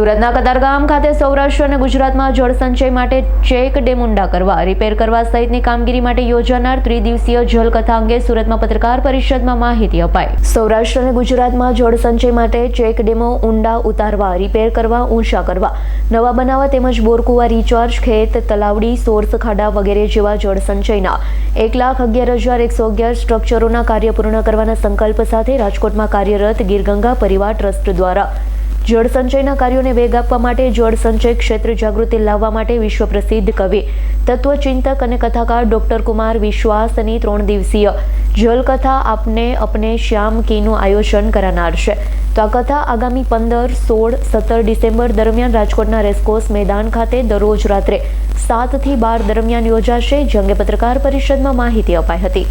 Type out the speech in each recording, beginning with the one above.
સુરતના કતારગામ ખાતે સૌરાષ્ટ્ર અને ગુજરાતમાં જળ સંચય માટે ચેક ડેમ ઊંડા કરવા, રિપેર કરવા સહિતની કામગીરી માટે યોજાનાર ત્રિદિવસીય જલકથા અંગે સુરતમાં પત્રકાર પરિષદમાં માહિતી અપાઈ. સૌરાષ્ટ્ર અને ગુજરાતમાં જળ સંચય માટે ચેક ડેમો ઊંડા ઉતારવા, રિપેર કરવા, ઊંચા કરવા, નવા બનાવવા તેમજ બોરકુવા રિચાર્જ, ખેત, તલાવડી, સોર્સ, ખાડા વગેરે જેવા જળ સંચયના એક લાખ અગિયાર હજાર એકસો અગિયાર સ્ટ્રક્ચરોના કાર્ય પૂર્ણ કરવાના સંકલ્પ સાથે રાજકોટમાં કાર્યરત ગીરગંગા પરિવાર ટ્રસ્ટ દ્વારા જળ સંચયના કાર્યોને વેગ આપવા માટે જળ સંચય ક્ષેત્ર જાગૃતિ લાવવા માટે વિશ્વ પ્રસિદ્ધ કવિ તત્વચિંતક અને કથાકાર ડોક્ટર કુમાર વિશ્વાસની ત્રણ દિવસીય જલકથા આપને અપને શ્યામ કીનું આયોજન કરાનાર છે. તો આ કથા આગામી પંદર સોળ સત્તર ડિસેમ્બર દરમિયાન રાજકોટના રેસકોર્સ મેદાન ખાતે દરરોજ રાત્રે સાતથી બાર દરમિયાન યોજાશે જે અંગે પત્રકાર પરિષદમાં માહિતી અપાઈ હતી.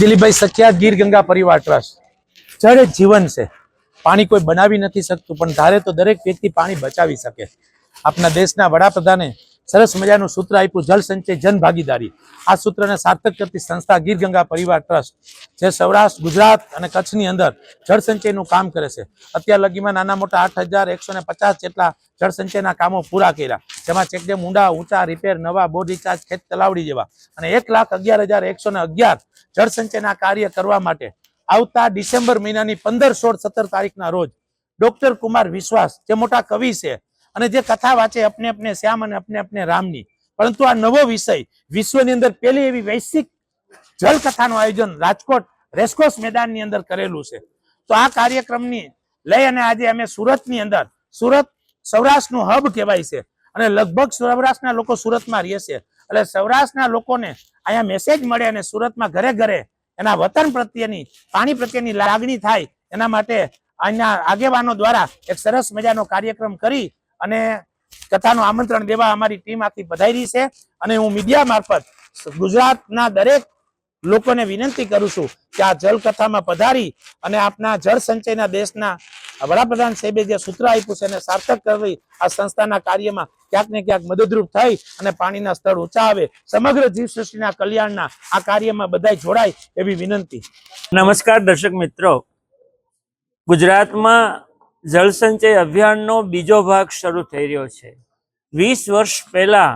દિલીપભાઈ સખિયા ગીર ગંગા પરિવાર ટ્રસ્ટ. જળ જીવન છે. પાણી કોઈ બનાવી નથી શકતું, પણ ધારે તો દરેક વ્યક્તિ પાણી બચાવી શકે. આપના દેશના વડાપ્રધાને સરસ મજાનું સૂત્ર આપ્યું જળ સંચય, જન ભાગીદારી. આ સૂત્રને સાર્થક કરતી સંસ્થા ગીર ગંગા પરિવાર ટ્રસ્ટ, જે સૌરાષ્ટ્ર, ગુજરાત અને કચ્છની અંદર જળ સંચયનું કામ કરે છે. અત્યાર લગીમાં નાના મોટા આઠ હજાર એકસો ને પચાસ જેટલા જળ સંચયના કામો પૂરા કર્યા. જેમાં ચેકડેમ ઊંડા, ઊંચા, રિપેર, નવા, બોર રિચાર્જ, ખેત તલાવડી જેવા. અને એક લાખ અગિયાર હજાર એકસો ને અગિયાર જળ સંચયના કાર્ય કરવા માટે આવતા ડિસેમ્બર મહિનાની પંદર, સોળ, સત્તર તારીખના રોજ ડોક્ટર કુમાર વિશ્વાસ, જે મોટા કવિ છે અને જે કથા વાંચે અપને અપને શ્યામ અને અપને અપને રામની, પરંતુ આ નવો વિષય વિશ્વની અંદર પહેલી એવી વૈશ્વિક જલકથાનું આયોજન રાજકોટ રેસકોર્સ મેદાનની અંદર કરેલું છે. તો આ કાર્યક્રમની લઈ અને આજે અમે સુરતની અંદર, સુરત સૌરાષ્ટ્રનું હબ કહેવાય છે અને લગભગ સૌરાષ્ટ્રના લોકો સુરતમાં રહે છે. એટલે સૌરાષ્ટ્રના લોકોને અહીંયા મેસેજ મળે અને સુરતમાં ઘરે ઘરે એના વતન પ્રત્યેની, પાણી પ્રત્યેની લાગણી થાય એના માટે અહીંના આગેવાનો દ્વારા એક સરસ મજાનો કાર્યક્રમ કરી અને કથાનું આમંત્રણ દેવા અમારી ટીમ આખી પધારી છે. અને હું મીડિયા મારફત ગુજરાતના દરેક લોકોને વિનંતી કરું છું કે આ જલ કથામાં પધારી અને આપના જળ સંચયના દેશના વડાપ્રધાન સાહેબે જે સૂત્ર આપ્યું છે એને સાર્થક કરવી આ સંસ્થાના કાર્યમાં ક્યાંક ને ક્યાંક મદદરૂપ થઈ અને પાણીના સ્તર ઊંચા આવે. સમગ્ર જીવસૃષ્ટિના કલ્યાણના આ કાર્યમાં બધા જોડાય એવી વિનંતી. નમસ્કાર દર્શક મિત્રો. ગુજરાતમાં જળસંચય અભિયાનનો બીજો ભાગ શરૂ થઈ રહ્યો છે. વીસ વર્ષ પહેલા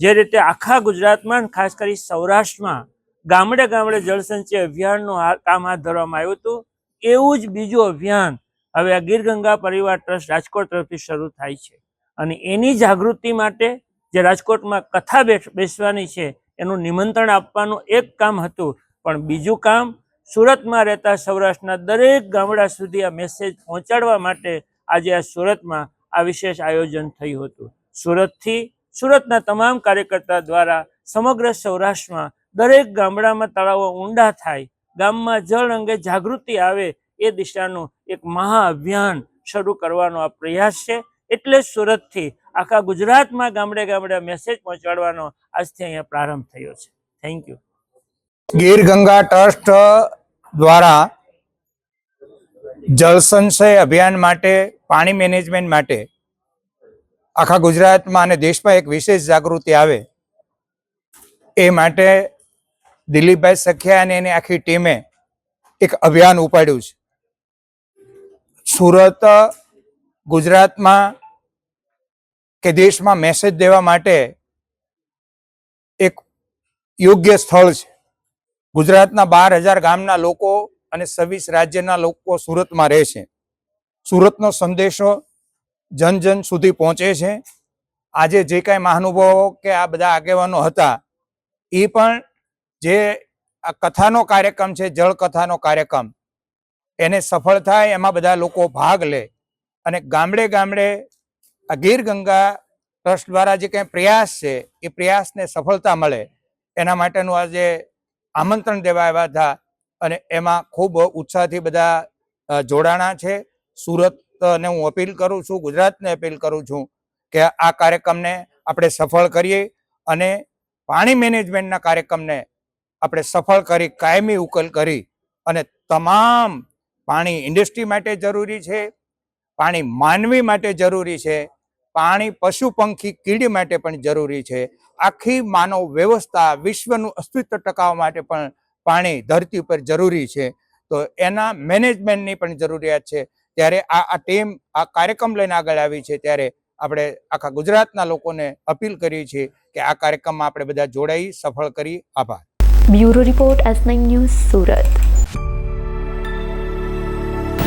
જે રીતે આખા ગુજરાતમાં ખાસ કરી સૌરાષ્ટ્રમાં ગામડે ગામડે જળસંચય અભિયાનનું કામ હાથ ધરવામાં આવ્યું હતું, એવું જ બીજું અભિયાન હવે આ ગીર ગંગા પરિવાર ટ્રસ્ટ રાજકોટ તરફથી શરૂ થાય છે. અને એની જાગૃતિ માટે જે રાજકોટમાં કથા બેસ- બેસવાની છે, એનું નિમંત્રણ આપવાનું એક કામ હતું. પણ બીજું કામ, સુરતમાં રહેતા સૌરાષ્ટ્રના દરેક ગામડા સુધી આ મેસેજ પહોંચાડવા માટે આજે આ સુરતમાં આ વિશેષ આયોજન થયું હતું. સુરતથી, સુરતના તમામ કાર્યકર્તા દ્વારા સમગ્ર સૌરાષ્ટ્રમાં દરેક ગામડામાં તળાવો ઊંડા થાય, ગામમાં જળ અંગે જાગૃતિ આવે એ દિશાનું એક મહાઅભિયાન શરૂ કરવાનો આ પ્રયાસ છે. એટલે સુરતથી આખા ગુજરાતમાં ગામડે ગામડે મેસેજ પહોંચાડવાનો આજથી અહીંયા પ્રારંભ થયો છે. Thank you Gir Ganga trust દ્વારા જળ અભિયાન માટે, પાણી મેનેજમેન્ટ માટે આખા ગુજરાતમાં અને દેશમાં એક વિશેષ જાગૃતિ આવે એ માટે દિલીપભાઈ સખિયા અને એની આખી ટીમે એક અભિયાન ઉપાડ્યું છે. સુરત, ગુજરાતમાં કે દેશમાં મેસેજ દેવા માટે એક યોગ્ય સ્થળ છે. ગુજરાતના બાર હજાર ગામના લોકો અને છવ્વીસ રાજ્યના લોકો સુરતમાં રહે છે. સુરતનો સંદેશો જન જન સુધી પહોંચે છે. આજે જે કાંઈ મહાનુભાવો કે આ બધા આગેવાનો હતા, એ પણ જે આ કથાનો કાર્યક્રમ છે જળ કથાનો કાર્યક્રમ એને સફળ થાય, એમાં બધા લોકો ભાગ લે. અને ગામડે ગામડે આ ગીર ગંગા ટ્રસ્ટ દ્વારા જે કંઈ પ્રયાસ છે, એ પ્રયાસને સફળતા મળે. એના માટેનું આજે આમંત્રણ દેવા આવ્યા હતા અને એમાં ખૂબ ઉત્સાહથી બધા જોડાણા છે. સુરતને હું અપીલ કરું છું, ગુજરાતને અપીલ કરું છું કે આ કાર્યક્રમને આપણે સફળ કરીએ અને પાણી મેનેજમેન્ટના કાર્યક્રમને આપણે સફળ કરી, કાયમી ઉકેલ કરી અને તમામ પાણી ઇન્ડસ્ટ્રી માટે જરૂરી છે, પાણી માનવી માટે જરૂરી છે, પાણી પશુ પંખી કીડી માટે પણ જરૂરી છે. આખી માનવ વ્યવસ્થા વિશ્વનું અસ્તિત્વ ટકાવવા માટે પણ પાણી ધરતી ઉપર જરૂરી છે. તો એના મેનેજમેન્ટની પણ જરૂરિયાત છે. ત્યારે આ આ ટીમ આ કાર્યક્રમ લઈને આગળ આવી છે. ત્યારે આપણે આખા ગુજરાતના લોકોને અપીલ કરીએ છીએ કે આ કાર્યક્રમમાં આપણે બધા જોડાઈ સફળ કરી. આભાર. Bureau report S news Surat.